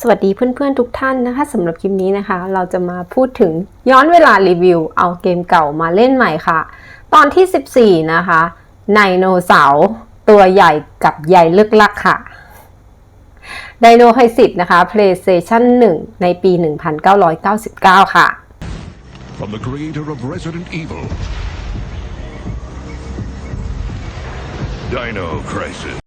สวัสดีเพื่อนๆทุกท่านนะคะสำหรับคลิปนี้นะคะ เราจะมาพูดถึงย้อนเวลารีวิว เอาเกมเก่ามาเล่นใหม่ค่ะ ตอนที่ 14 นะคะไดโนเสาร์ตัวใหญ่กับใหญ่ลึกลักค่ะไดโนไฮสิตนะคะ PlayStation 1 ในปี 1999 ค่ะ From the creator of Resident Evil. Dino Crisis.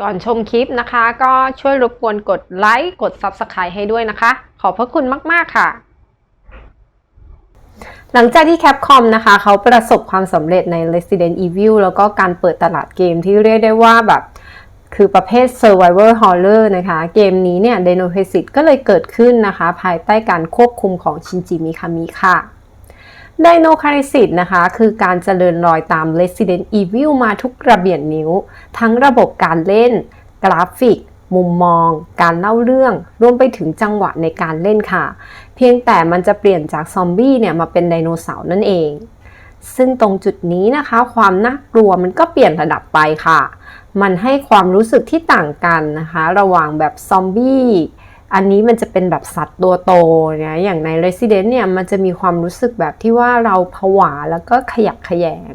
ก่อนชมคลิปนะคะ ก็ช่วยรบกวนกดไลค์กด Subscribe ให้ด้วยนะคะ ขอบพระคุณมาก ๆ ค่ะ หลังจากที่แคปคอมนะคะ เขาประสบความสำเร็จใน Resident Evil แล้วก็การเปิดตลาดเกมที่เรียกได้ว่าแบบคือประเภท Survivor Horror นะคะ เกมนี้เนี่ย Dino Crisis ก็เลยเกิดขึ้นนะคะ ภายใต้การควบคุมของชินจิมิคามิค่ะ ไดโนคาริสิตนะคะ คือการเจริญรอยตาม Resident Evil มาทุกกระเบียดนิ้ว ทั้งระบบการเล่น กราฟิก มุมมอง การเล่าเรื่อง รวมไปถึงจังหวะในการเล่นค่ะ เพียงแต่มันจะเปลี่ยนจากซอมบี้เนี่ยมาเป็นไดโนเสาร์นั่นเอง ซึ่งตรงจุดนี้นะคะ ความน่ากลัวมันก็เปลี่ยนระดับไปค่ะ มันให้ความรู้สึกที่ต่างกันนะคะ ระหว่างแบบซอมบี้ อันนี้มันจะเป็นแบบสัตว์ตัวโตนะอย่างใน Resident เนี่ยมันจะมีความรู้สึกแบบที่ว่าเราผวาแล้วก็ขยักขยง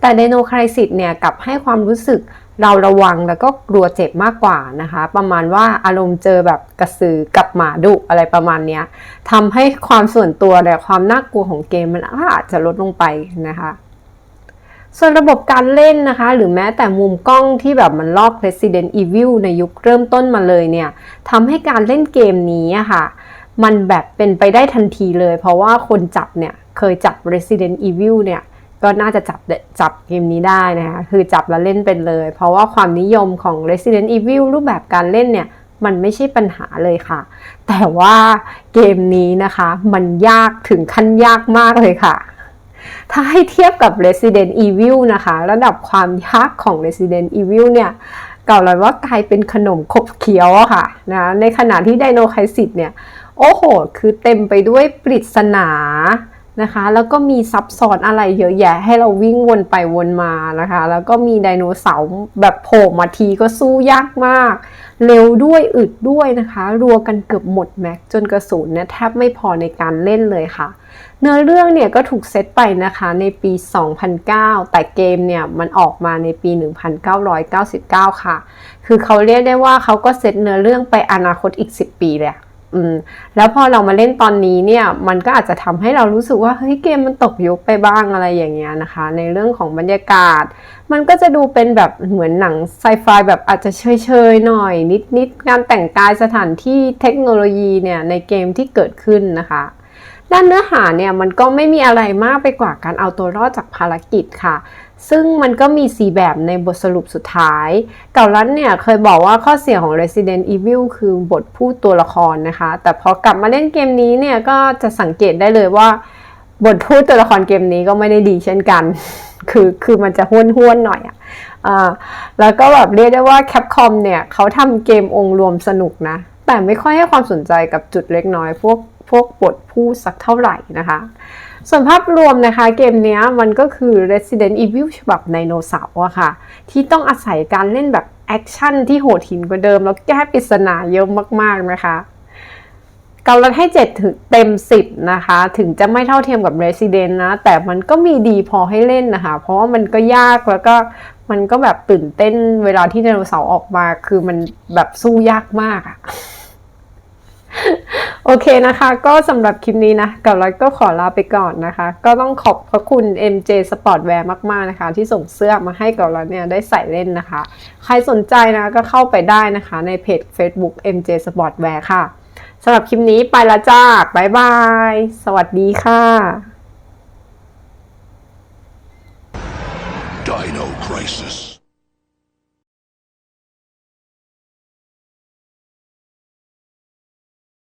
แต่ Dino Crisis เนี่ยกลับให้ความรู้สึกเราระวังแล้วก็กลัวเจ็บมากกว่านะคะ ประมาณว่าอารมณ์เจอแบบกระสือกับหมาดุอะไรประมาณนี้ทำให้ความส่วนตัวและความน่ากลัวของเกมมันอาจจะลดลงไปนะคะ ส่วนระบบการเล่นนะคะ หรือแม้แต่มุมกล้องที่แบบมันลอก Resident Evil ในยุคเริ่มต้นมาเลยเนี่ยทำให้การเล่นเกมนี้อะค่ะ มันแบบเป็นไปได้ทันทีเลย เพราะว่าคนจับเนี่ยเคยจับ Resident Evil เนี่ยก็น่าจะจับจับเกมนี้ได้นะคะคือจับแล้วเล่นเป็นเลย เพราะว่าความนิยมของ Resident Evil รูปแบบการเล่นเนี่ยมันไม่ใช่ปัญหาเลยค่ะ แต่ว่าเกมนี้นะคะ มันยากถึงขั้นยากมากเลยค่ะ ถ้าให้เทียบกับ Resident Evil นะคะ ระดับความยากของ Resident Evil เนี่ยเก่าเลยว่ากลายเป็นขนมขบเคี้ยวอะค่ะนะในขณะที่ไดโนไคสิตเนี่ย โอ้โห คือเต็มไปด้วยปริศนา นะคะ แล้วก็มีซับซ้อนอะไรเยอะแยะ ให้เราวิ่งวนไปวนมานะคะ แล้วก็มีไดโนเสาร์แบบโผล่มาทีก็สู้ยากมาก เร็วด้วยอึดด้วยนะคะ รัวกันเกือบหมดแม็กจนกระสุนเนี่ยแทบไม่พอในการเล่นเลยค่ะ เนื้อเรื่องเนี่ยก็ถูกเซตไปนะคะในปี 2009 แต่เกมเนี่ยมันออกมาในปี 1999 ค่ะ คือเขาเรียกได้ว่าเขาก็เซตเนื้อเรื่องไปอนาคตอีก 10 ปีเลย อืมแล้วพอเรามาเล่นตอนนี้เนี่ยมันก็อาจจะทำให้เรารู้สึกว่าเฮ้ยเกมมันตกยุคไปบ้างอะไรอย่างเงี้ยนะคะ ในเรื่องของบรรยากาศ มันก็จะดูเป็นแบบเหมือนหนังไซไฟแบบอาจจะเฉยๆหน่อย นิดๆการแต่งกายสถานที่เทคโนโลยีเนี่ยในเกมที่เกิดขึ้นนะคะ ด้านเนื้อหาเนี่ยมันก็ไม่มีอะไรมากไปกว่าการเอาตัวรอดจากภารกิจค่ะ ซึ่งมันก็มีสีแบบในบทสรุปสุดท้ายเก่ารันเนี่ยเคยบอกว่าข้อเสียของ Resident Evil คือบทพูดตัวละครนะคะ แต่พอกลับมาเล่นเกมนี้เนี่ยก็จะสังเกตได้เลยว่า บทพูดตัวละครเกมนี้ก็ไม่ได้ดีเช่นกัน คือคือมันจะห้วนห้วนๆหน่อยอะอ่าแล้วก็แบบเรียกได้ว่า Capcom เนี่ยเขาทำเกมองค์รวมสนุกนะแต่ไม่ค่อยให้ความสนใจกับจุดเล็กน้อยพวก พวกบทพูดสักเท่าไหร่นะคะ ส่วนภาพรวมนะคะเกมนี้มันก็คือ Resident Evil ฉบับไดโนเสาร์อะค่ะ ที่ต้องอาศัยการเล่นแบบแอคชั่นที่โหดหินกว่าเดิม แล้วแก้ปริศนาเยอะมากๆนะคะกาลัดให้ 7 ถึงเต็ม 10 นะคะ ถึงจะไม่เท่าเทียมกับ Resident นะ แต่มันก็มีดีพอให้เล่นนะคะ เพราะว่ามันก็ยากแล้วก็มันก็แบบตื่นเต้นเวลาที่ไดโนเสาร์ออกมา คือมันแบบสู้ยากมากอะ โอเคนะคะ ก็สำหรับคลิปนี้นะกับเราก็ขอลาไปก่อนนะคะ ก็ต้องขอบพระคุณ MJ Sportwear มากๆนะคะ ที่ส่งเสื้อมาให้กับเราเนี่ยได้ใส่เล่นนะคะ ใครสนใจนะก็เข้าไปได้นะคะในเพจ Facebook MJ Sportwear ค่ะสำหรับคลิปนี้ไปละจ้าบ๊ายบาย สวัสดีค่ะ Dino Crisis.